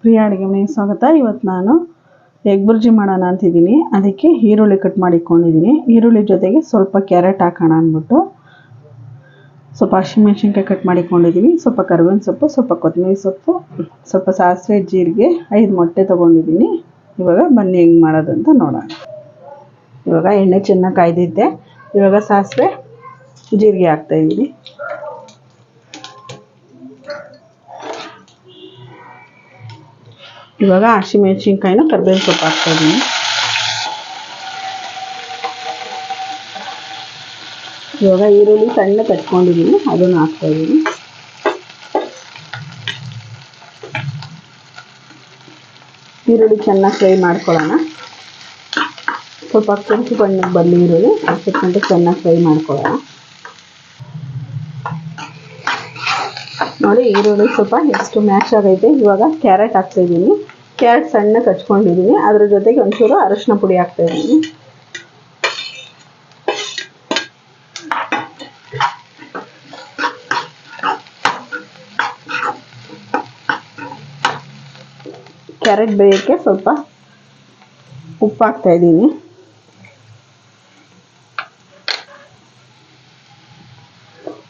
ಪ್ರಿಯ ಅಡುಗೆ ಮನೆಗೆ ಸ್ವಾಗತ. ಇವತ್ತು ನಾನು ಎಗ್ ಬುರ್ಜಿ ಮಾಡೋಣ ಅಂತಿದ್ದೀನಿ. ಅದಕ್ಕೆ ಈರುಳ್ಳಿ ಕಟ್ ಮಾಡಿಕೊಂಡಿದ್ದೀನಿ. ಈರುಳ್ಳಿ ಜೊತೆಗೆ ಸ್ವಲ್ಪ ಕ್ಯಾರೆಟ್ ಹಾಕೋಣ ಅಂದ್ಬಿಟ್ಟು ಸ್ವಲ್ಪ ಹಸಿಮೆಣ್ಸಿನ್ಕಾಯಿ ಕಟ್ ಮಾಡಿಕೊಂಡಿದ್ದೀನಿ ಸ್ವಲ್ಪ ಕರಿಬೇವಿನ ಸೊಪ್ಪು, ಸ್ವಲ್ಪ ಕೊತ್ತಂಬರಿ ಸೊಪ್ಪು, ಸ್ವಲ್ಪ ಸಾಸಿವೆ, ಜೀರಿಗೆ, ಐದು ಮೊಟ್ಟೆ ತೊಗೊಂಡಿದ್ದೀನಿ. ಇವಾಗ ಬನ್ನಿ ಹೆಂಗೆ ಮಾಡೋದು ಅಂತ ನೋಡೋಣ. ಇವಾಗ ಎಣ್ಣೆ ಚೆನ್ನಾಗಿ ಕಾಯ್ದಿದ್ದೆ. ಇವಾಗ ಸಾಸಿವೆ, ಜೀರಿಗೆ ಹಾಕ್ತಾಯಿದ್ದೀನಿ ಇವಾಗ ಹಸಿಮೆಣ್ಸಿನ್ಕಾಯಿನ ಕರ್ಬೇವಿನ ಸೊಪ್ಪು ಹಾಕ್ತಾಯಿದ್ದೀನಿ ಇವಾಗ ಈರುಳ್ಳಿ ಸಣ್ಣ ಕಟ್ಕೊಂಡಿದ್ದೀನಿ ಅದನ್ನು ಹಾಕ್ತಾಯಿದ್ದೀನಿ ಈರುಳ್ಳಿ ಚೆನ್ನಾಗಿ ಫ್ರೈ ಮಾಡ್ಕೊಳ್ಳೋಣ. ಸ್ವಲ್ಪ ಕೆಂಪು ಬಣ್ಣಕ್ಕೆ ಬರಲಿ ಈರುಳ್ಳಿ ಅಷ್ಟಕ್ಕಂಟು ಚೆನ್ನಾಗಿ ಫ್ರೈ ಮಾಡ್ಕೊಳ್ಳೋಣ. ನೋಡಿ, ಈರುಳ್ಳಿ ಸ್ವಲ್ಪ ಎಷ್ಟು ಮ್ಯಾಶ್ ಆಗೈತೆ. ಇವಾಗ ಕ್ಯಾರೆಟ್ ಹಾಕ್ತಾಯಿದ್ದೀನಿ ಕ್ಯಾರೆಟ್ ಸಣ್ಣ ಹಚ್ಕೊಂಡಿದ್ದೀನಿ ಅದ್ರ ಜೊತೆಗೆ ಒಂಚೂರು ಅರಶಿನ ಪುಡಿ ಹಾಕ್ತಾಯಿದ್ದೀನಿ ಕ್ಯಾರೆಟ್ ಬೇಯೋಕ್ಕೆ ಸ್ವಲ್ಪ ಉಪ್ಪು ಹಾಕ್ತಾಯಿದ್ದೀನಿ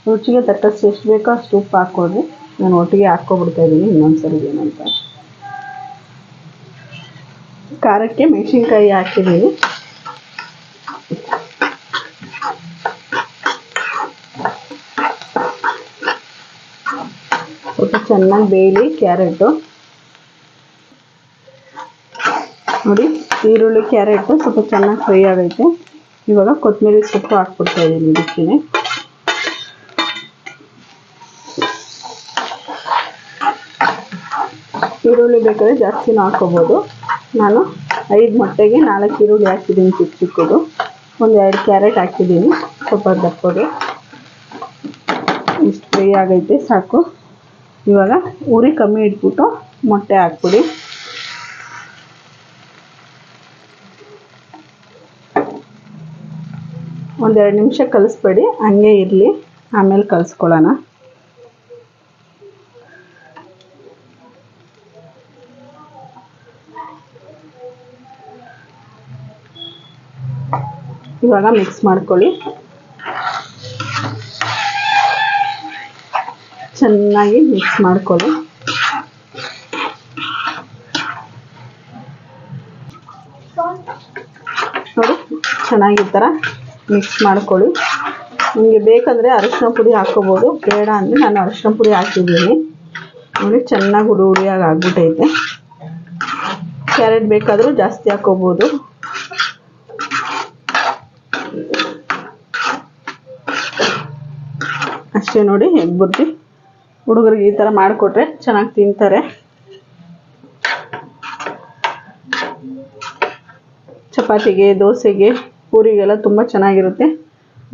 ರುಚಿಗೆ ತಕ್ಕಷ್ಟು ಎಷ್ಟು ಬೇಕೋ ಅಷ್ಟು ಉಪ್ಪು ಹಾಕ್ಕೊಡ್ರಿ. ನಾನು ಒಟ್ಟಿಗೆ ಹಾಕ್ಕೊಬಿಡ್ತಾ ಇದ್ದೀನಿ ಇನ್ನೊಂದು ಸರಿ ಏನಂತ. ಖಾರಕ್ಕೆ ಮೆಣಸಿನ್ಕಾಯಿ ಹಾಕಿದ್ದೀನಿ ಸ್ವಲ್ಪ ಚೆನ್ನಾಗಿ ಬೇಯಲಿ ಕ್ಯಾರೆಟು. ನೋಡಿ, ಈರುಳ್ಳಿ, ಕ್ಯಾರೆಟು ಸ್ವಲ್ಪ ಚೆನ್ನಾಗಿ ಫ್ರೈ ಆಗೈತೆ. ಇವಾಗ ಕೊತ್ತಂಬರಿ ಸೊಪ್ಪು ಹಾಕ್ಬಿಡ್ತಾ ಇದ್ದೀನಿ ಇದಕ್ಕೆ. ಈರುಳ್ಳಿ ಬೇಕಾದ್ರೆ ಜಾಸ್ತಿನೂ ಹಾಕೋಬೋದು. ನಾನು ಐದು ಮೊಟ್ಟೆಗೆ ನಾಲ್ಕು ಈರುಳ್ಳಿ ಹಾಕಿದ್ದೀನಿ ಚಿಕ್ಕ ಚಿಕ್ಕದು. ಒಂದು ಎರಡು ಕ್ಯಾರೆಟ್ ಹಾಕಿದ್ದೀನಿ, ಸ್ವಲ್ಪ ದಪ್ಪಗೆ. ಇಷ್ಟು ಫ್ರೈ ಆಗೈತೆ, ಸಾಕು. ಇವಾಗ ಉರಿ ಕಮ್ಮಿ ಇಟ್ಬಿಟ್ಟು ಮೊಟ್ಟೆ ಹಾಕ್ಬಿಡಿ. ಒಂದೆರಡು ನಿಮಿಷ ಕಲಿಸ್ಬೇಡಿ, ಹಂಗೆ ಇರಲಿ. ಆಮೇಲೆ ಕಲಿಸ್ಕೊಳ್ಳೋಣ. ಇವಾಗ ಮಿಕ್ಸ್ ಮಾಡ್ಕೊಳ್ಳಿ. ಚೆನ್ನಾಗಿ ಮಿಕ್ಸ್ ಮಾಡ್ಕೊಳ್ಳಿ. ನೋಡಿ, ಚೆನ್ನಾಗಿ ಈ ಥರ ಮಿಕ್ಸ್ ಮಾಡ್ಕೊಳ್ಳಿ. ನಿಮಗೆ ಬೇಕಂದರೆ ಅರಿಶಿನ ಪುಡಿ ಹಾಕ್ಕೋಬೋದು. ಬೇಡ ಅಂದರೆ ನಾನು ಅರಿಶಿನ ಪುಡಿ ಹಾಕಿದ್ದೀನಿ. ನೋಡಿ, ಚೆನ್ನಾಗಿ ಹುಡಿ ಹುಡಿಯಾಗಿ ಆಗ್ಬಿಟ್ಟೈತೆ ಕ್ಯಾರೆಟ್ ಬೇಕಾದರೂ ಜಾಸ್ತಿ ಹಾಕ್ಕೋಬೋದು. ಅಷ್ಟೇ ನೋಡಿ ಎಗ್ ಬುರ್ಜಿ ಹುಡುಗರಿಗೆ ಈ ಥರ ಮಾಡಿಕೊಟ್ರೆ ಚೆನ್ನಾಗಿ ತಿಂತಾರೆ. ಚಪಾತಿಗೆ, ದೋಸೆಗೆ, ಪೂರಿಗೆಲ್ಲ ತುಂಬ ಚೆನ್ನಾಗಿರುತ್ತೆ.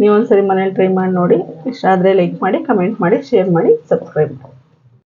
ನೀವೊಂದ್ಸರಿ ಮನೇಲಿ ಟ್ರೈ ಮಾಡಿ ನೋಡಿ. ಇಷ್ಟ ಆದರೆ ಲೈಕ್ ಮಾಡಿ ಕಮೆಂಟ್ ಮಾಡಿ ಶೇರ್ ಮಾಡಿ ಸಬ್ಸ್ಕ್ರೈಬ್ ಮಾಡಿ.